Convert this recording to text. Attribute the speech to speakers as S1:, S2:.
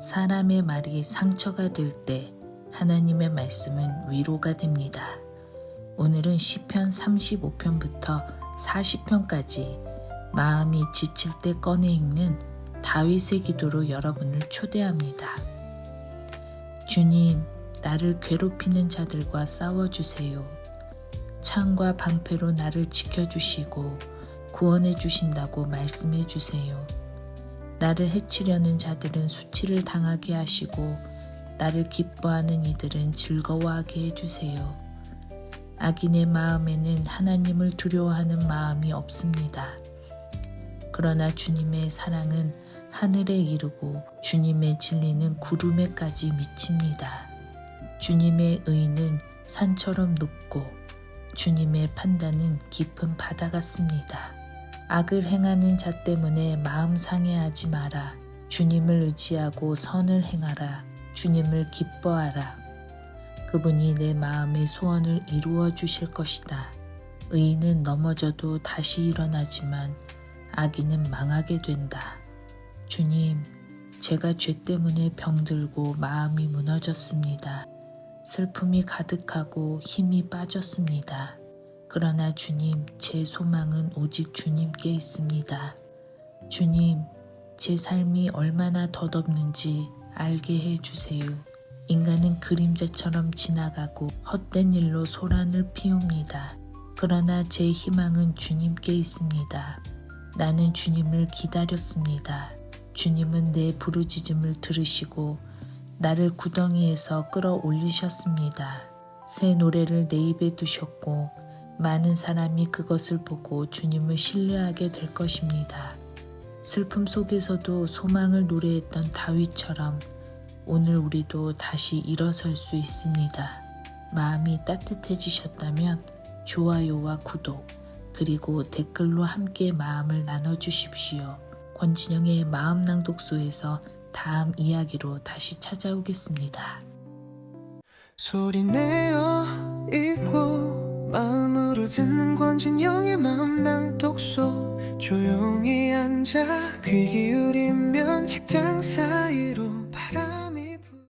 S1: 사람의 말이 상처가 될 때 하나님의 말씀은 위로가 됩니다. 오늘은 시편 35편부터 40편까지 마음이 지칠 때 꺼내 읽는 다윗의 기도로 여러분을 초대합니다. 주님, 나를 괴롭히는 자들과 싸워주세요. 창과 방패로 나를 지켜주시고 구원해 주신다고 말씀해 주세요. 나를 해치려는 자들은 수치를 당하게 하시고 나를 기뻐하는 이들은 즐거워하게 해주세요. 악인의 마음에는 하나님을 두려워하는 마음이 없습니다. 그러나 주님의 사랑은 하늘에 이르고 주님의 진리는 구름에까지 미칩니다. 주님의 의는 산처럼 높고 주님의 판단은 깊은 바다 같습니다. 악을 행하는 자 때문에 마음 상해하지 마라. 주님을 의지하고 선을 행하라. 주님을 기뻐하라. 그분이 내 마음의 소원을 이루어 주실 것이다. 의인은 넘어져도 다시 일어나지만 악인은 망하게 된다. 주님, 제가 죄 때문에 병들고 마음이 무너졌습니다. 슬픔이 가득하고 힘이 빠졌습니다. 그러나 주님, 제 소망은 오직 주님께 있습니다. 주님, 제 삶이 얼마나 덧없는지 알게 해 주세요. 인간은 그림자처럼 지나가고 헛된 일로 소란을 피웁니다. 그러나 제 희망은 주님께 있습니다. 나는 주님을 기다렸습니다. 주님은 내 부르짖음을 들으시고 나를 구덩이에서 끌어올리셨습니다. 새 노래를 내 입에 두셨고 많은 사람이 그것을 보고 주님을 신뢰하게 될 것입니다. 슬픔 속에서도 소망을 노래했던 다윗처럼 오늘 우리도 다시 일어설 수 있습니다. 마음이 따뜻해지셨다면 좋아요와 구독 그리고 댓글로 함께 마음을 나눠주십시오. 권진영의 마음 낭독소에서 다음 이야기로 다시 찾아오겠습니다.
S2: 소리내어 읽고 마음으로 듣는 권진영의 마음 낭독소 조용히 앉아 귀 기울이면 책장 사이로